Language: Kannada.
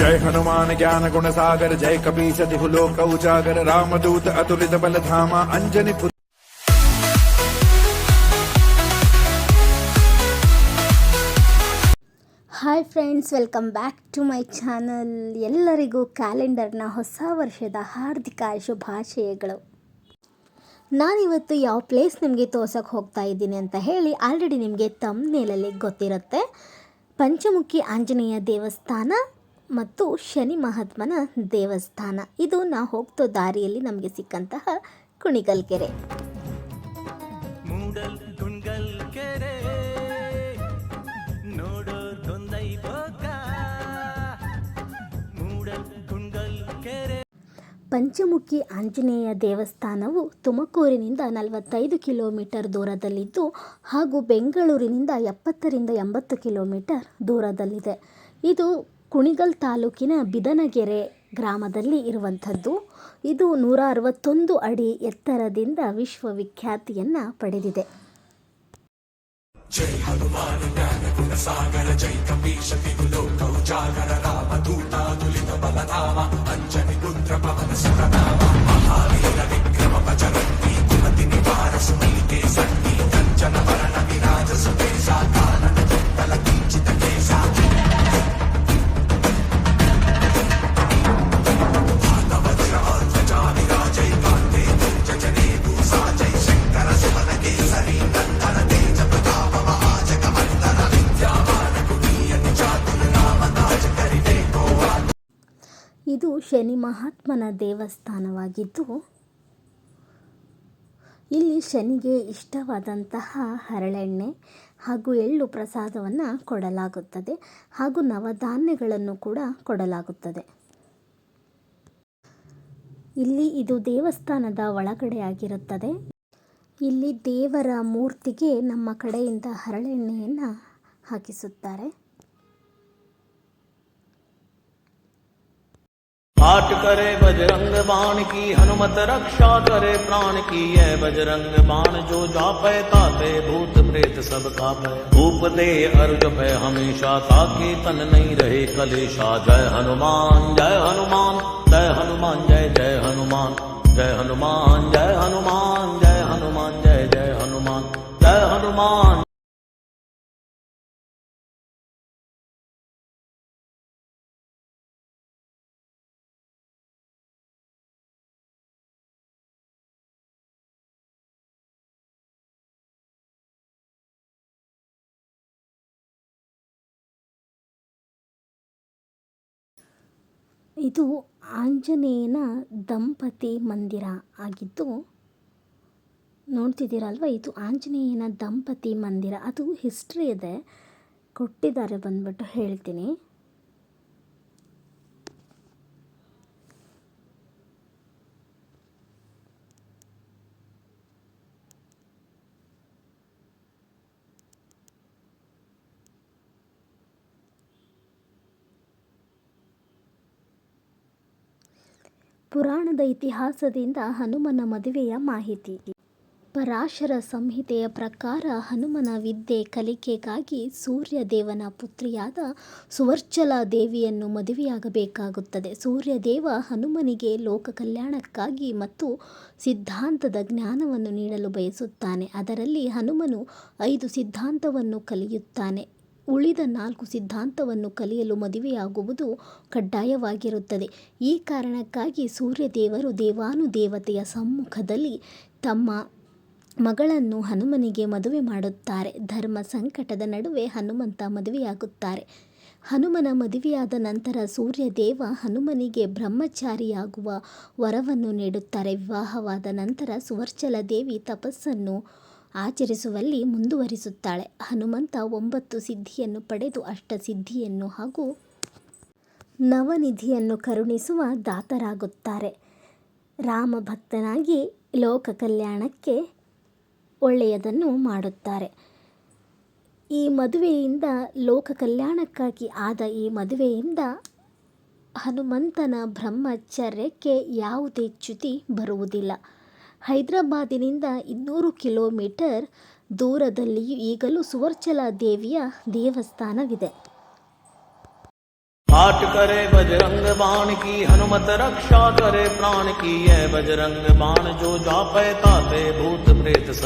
ಜಯ ಹನುಮಾನ ಜ್ಞಾನ ಗುಣಸಾಗರ ಜಯ ಕಪೀಸತಿ ಹುಲೋಕ ಉಜಾಗರ, ರಾಮದೂತ ಅತುಲಿತ ಬಲಧಾಮ, Anjani hi friends welcome back to my channel ಎಲ್ಲರಿಗೂ ಕ್ಯಾಲೆಂಡರ್ನ ಹೊಸ ವರ್ಷದ ಹಾರ್ದಿಕ ಶುಭಾಶಯಗಳು. ನಾನಿವತ್ತು ಯಾವ ಪ್ಲೇಸ್ ನಿಮಗೆ ತೋರ್ಸೋಕ್ಕೆ ಹೋಗ್ತಾ ಇದ್ದೀನಿ ಅಂತ ಹೇಳಿ ಆಲ್ರೆಡಿ ನಿಮಗೆ ತಮ್ಮ ನೆಲಲ್ಲಿ ಗೊತ್ತಿರುತ್ತೆ. ಪಂಚಮುಖಿ ಆಂಜನೇಯ ದೇವಸ್ಥಾನ ಮತ್ತು ಶನಿ ಮಹಾತ್ಮನ ದೇವಸ್ಥಾನ. ಇದು ನಾ ಹೋಗ್ತೋ ದಾರಿಯಲ್ಲಿ ನಮಗೆ ಸಿಕ್ಕಂತಹ ಕುಣಿಗಲ್ ಕೆರೆ ಪಂಚಮುಖಿ ಆಂಜನೇಯ ದೇವಸ್ಥಾನವು ತುಮಕೂರಿನಿಂದ ನಲವತ್ತೈದು ಕಿಲೋಮೀಟರ್ ದೂರದಲ್ಲಿದ್ದು ಹಾಗೂ ಬೆಂಗಳೂರಿನಿಂದ ಎಪ್ಪತ್ತರಿಂದ ಎಂಬತ್ತು ಕಿಲೋಮೀಟರ್ ದೂರದಲ್ಲಿದೆ. ಇದು ಕುಣಿಗಲ್ ತಾಲೂಕಿನ ಬಿದನಗೆರೆ ಗ್ರಾಮದಲ್ಲಿ ಇರುವಂಥದ್ದು. ಇದು ನೂರ ಅರವತ್ತೊಂದು ಅಡಿ ಎತ್ತರದಿಂದ ವಿಶ್ವವಿಖ್ಯಾತಿಯನ್ನು ಪಡೆದಿದೆ. ಇದು ಶನಿ ಮಹಾತ್ಮನ ದೇವಸ್ಥಾನವಾಗಿದ್ದು, ಇಲ್ಲಿ ಶನಿಗೆ ಇಷ್ಟವಾದಂತಹ ಹರಳೆಣ್ಣೆ ಹಾಗೂ ಎಳ್ಳು ಪ್ರಸಾದವನ್ನು ಕೊಡಲಾಗುತ್ತದೆ ಹಾಗೂ ನವಧಾನ್ಯಗಳನ್ನು ಕೂಡ ಕೊಡಲಾಗುತ್ತದೆ. ಇಲ್ಲಿ ಇದು ದೇವಸ್ಥಾನದ ಒಳಗಡೆ ಆಗಿರುತ್ತದೆ. ಇಲ್ಲಿ ದೇವರ ಮೂರ್ತಿಗೆ ನಮ್ಮ ಕಡೆಯಿಂದ ಹರಳೆಣ್ಣೆಯನ್ನು ಹಾಕಿಸುತ್ತಾರೆ. पाठ करे बजरंग बाण की, हनुमत रक्षा करे प्राण की। है बजरंग बाण जो जापे ताते भूत प्रेत सब कापे। धूप दे अर्ज़ भय हमेशा ताके तन नहीं रहे कलेशा। जय हनुमान जय हनुमान जय हनुमान, जय जय हनुमान जय हनुमान, जय ಇದು ಆಂಜನೇಯನ ದಂಪತಿ ಮಂದಿರ ಆಗಿದ್ದು, ನೋಡ್ತಿದ್ದೀರಲ್ವ? ಇದು ಆಂಜನೇಯನ ದಂಪತಿ ಮಂದಿರ. ಅದು ಹಿಸ್ಟ್ರಿ ಇದೆ. ಕೊಟ್ಟಿದ್ದಾರೆ ಬಂದ್ಬಿಟ್ಟು ಹೇಳ್ತೀನಿ. ಪುರಾಣದ ಇತಿಹಾಸದಿಂದ ಹನುಮನ ಮದುವೆಯ ಮಾಹಿತಿ. ಪರಾಶರ ಸಂಹಿತೆಯ ಪ್ರಕಾರ ಹನುಮನ ವಿದ್ಯೆ ಕಲಿಕೆಗಾಗಿ ಸೂರ್ಯದೇವನ ಪುತ್ರಿಯಾದ ಸುವರ್ಚಲಾ ದೇವಿಯನ್ನು ಮದುವೆಯಾಗಬೇಕಾಗುತ್ತದೆ. ಸೂರ್ಯದೇವ ಹನುಮನಿಗೆ ಲೋಕ ಕಲ್ಯಾಣಕ್ಕಾಗಿ ಮತ್ತು ಸಿದ್ಧಾಂತದ ಜ್ಞಾನವನ್ನು ನೀಡಲು ಬಯಸುತ್ತಾನೆ. ಅದರಲ್ಲಿ ಹನುಮನು ಐದು ಸಿದ್ಧಾಂತವನ್ನು ಕಲಿಯುತ್ತಾನೆ. ಉಳಿದ ನಾಲ್ಕು ಸಿದ್ಧಾಂತವನ್ನು ಕಲಿಯಲು ಮದುವೆಯಾಗುವುದು ಕಡ್ಡಾಯವಾಗಿರುತ್ತದೆ. ಈ ಕಾರಣಕ್ಕಾಗಿ ಸೂರ್ಯದೇವರು ದೇವಾನುದೇವತೆಯ ಸಮ್ಮುಖದಲ್ಲಿ ತಮ್ಮ ಮಗಳನ್ನು ಹನುಮನಿಗೆ ಮದುವೆ ಮಾಡುತ್ತಾರೆ. ಧರ್ಮ ಸಂಕಟದ ನಡುವೆ ಹನುಮಂತ ಮದುವೆಯಾಗುತ್ತಾರೆ. ಹನುಮನ ಮದುವೆಯಾದ ನಂತರ ಸೂರ್ಯದೇವ ಹನುಮನಿಗೆ ಬ್ರಹ್ಮಚಾರಿಯಾಗುವ ವರವನ್ನು ನೀಡುತ್ತಾರೆ. ವಿವಾಹವಾದ ನಂತರ ಸುವರ್ಚಲ ದೇವಿ ತಪಸ್ಸನ್ನು ಆಚರಿಸುವಲ್ಲಿ ಮುಂದುವರಿಸುತ್ತಾಳೆ. ಹನುಮಂತ ಒಂಬತ್ತು ಸಿದ್ಧಿಯನ್ನು ಪಡೆದು ಅಷ್ಟಸಿದ್ಧಿಯನ್ನು ಹಾಗೂ ನವನಿಧಿಯನ್ನು ಕರುಣಿಸುವ ದಾತರಾಗುತ್ತಾರೆ. ರಾಮ ಭಕ್ತನಾಗಿ ಲೋಕ ಕಲ್ಯಾಣಕ್ಕೆ ಒಳ್ಳೆಯದನ್ನು ಮಾಡುತ್ತಾರೆ. ಈ ಮದುವೆಯಿಂದ, ಲೋಕ ಕಲ್ಯಾಣಕ್ಕಾಗಿ ಆದ ಈ ಮದುವೆಯಿಂದ ಹನುಮಂತನ ಬ್ರಹ್ಮಚರ್ಯಕ್ಕೆ ಯಾವುದೇ ಚ್ಯುತಿ ಬರುವುದಿಲ್ಲ. ಹೈದರಾಬಾದಿನಿಂದ ಇನ್ನೂರು ಕಿಲೋಮೀಟರ್ ದೂರದಲ್ಲಿಯೂ ಈಗಲೂ ಸುವರ್ಚಲಾ ದೇವಿಯ ದೇವಸ್ಥಾನವಿದೆ पाठ करे बजरंग बाण की हनुमत रक्षा करे प्राण की यह बजरंग बाण जो जापै ताते भूत प्रेत सब